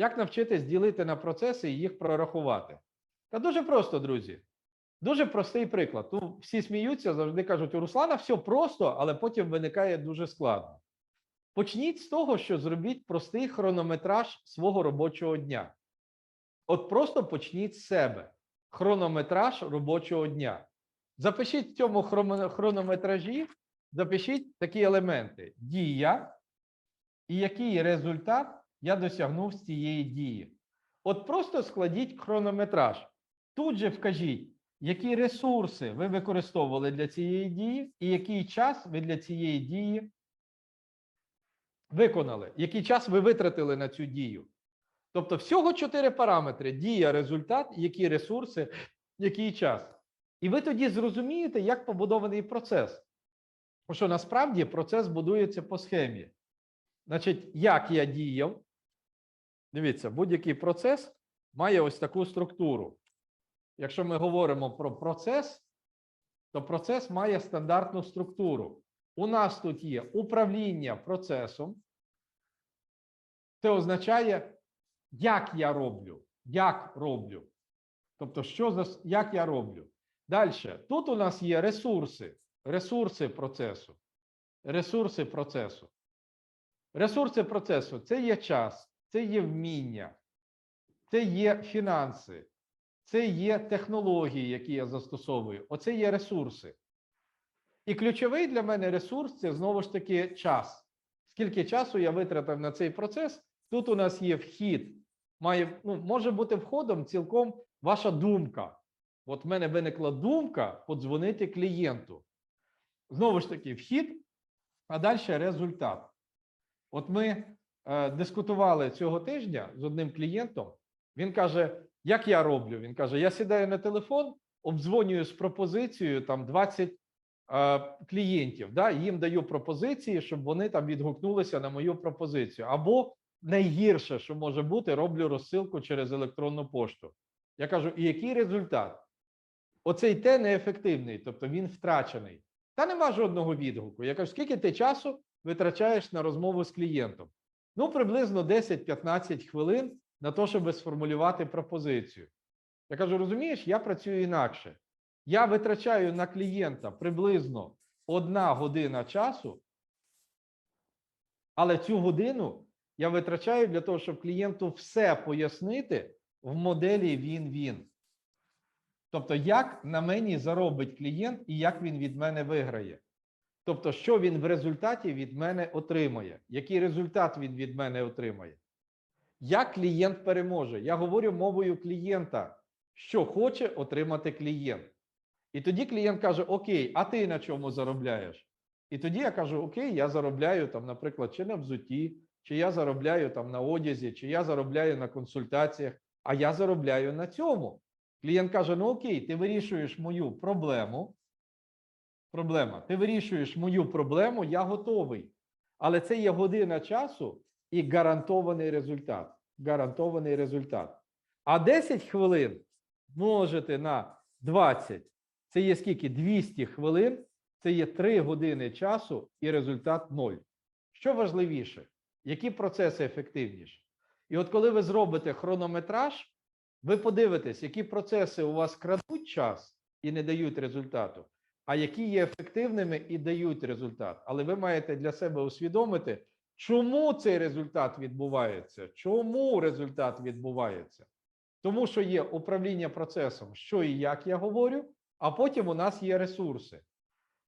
Як навчитись ділити на процеси і їх прорахувати? Та дуже просто, друзі. Дуже простий приклад. Ну, всі сміються, завжди кажуть, у Руслана все просто, але потім виникає дуже складно. Почніть з того, що зробіть простий хронометраж свого робочого дня. От просто почніть з себе. Хронометраж робочого дня. Запишіть в цьому хронометражі, запишіть такі елементи: дія і який результат я досягнув з цієї дії. От просто складіть хронометраж. Тут же вкажіть, які ресурси ви використовували для цієї дії, і який час ви для цієї дії виконали, який час ви витратили на цю дію. Тобто, всього чотири параметри: дія, результат, які ресурси, який час. І ви тоді зрозумієте, як побудований процес. Тому що насправді процес будується по схемі. Значить, як я діяв, дивіться, будь-який процес має ось таку структуру. Якщо ми говоримо про процес, то процес має стандартну структуру. У нас тут є управління процесом. Це означає, як я роблю, як роблю. Тобто, що за як я роблю. Далі, тут у нас є ресурси, ресурси процесу. Ресурси процесу. Ресурси процесу це є час, це є вміння, це є фінанси, це є технології, які я застосовую. Оце є ресурси. І ключовий для мене ресурс це знову ж таки час. Скільки часу я витратив на цей процес? Тут у нас є вхід. Має, ну, може бути входом цілком ваша думка. От в мене виникла думка подзвонити клієнту. Знову ж таки, вхід, а далі результат. От ми дискутували цього тижня з одним клієнтом. Він каже: Як я роблю? Він каже: Я сідаю на телефон, обдзвонюю з пропозицією там 20 е, клієнтів. Да, їм даю пропозиції, щоб вони там відгукнулися на мою пропозицію. Або найгірше, що може бути, роблю розсилку через електронну пошту. Я кажу: і який результат? Оцей те неефективний, тобто він втрачений. Та нема жодного відгуку. Я кажу, скільки ти часу витрачаєш на розмову з клієнтом? Ну, приблизно 10-15 хвилин на те, щоб сформулювати пропозицію. Я кажу: розумієш, я працюю інакше. Я витрачаю на клієнта приблизно одна година часу, але цю годину я витрачаю для того, щоб клієнту все пояснити в моделі він-він. Тобто, як на мені заробить клієнт і як він від мене виграє. Тобто, що він в результаті від мене отримає, який результат він від мене отримає. Як клієнт переможе? Я говорю мовою клієнта, що хоче отримати клієнт. І тоді клієнт каже: Окей, а ти на чому заробляєш? І тоді я кажу: Окей, я заробляю там, наприклад, чи на взуті, чи я заробляю там на одязі, чи я заробляю на консультаціях, а я заробляю на цьому. Клієнт каже: Ну окей, ти вирішуєш мою проблему. Проблема. Ти вирішуєш мою проблему, я готовий. Але це є година часу і гарантований результат. Гарантований результат. А 10 хвилин множити на 20. Це є скільки? 200 хвилин. Це є 3 години часу і результат 0. Що важливіше? Які процеси ефективніші? І от коли ви зробите хронометраж, ви подивитесь, які процеси у вас крадуть час і не дають результату, а які є ефективними і дають результат. Але ви маєте для себе усвідомити, чому цей результат відбувається, чому результат відбувається. Тому що є управління процесом, що і як я говорю, а потім у нас є ресурси.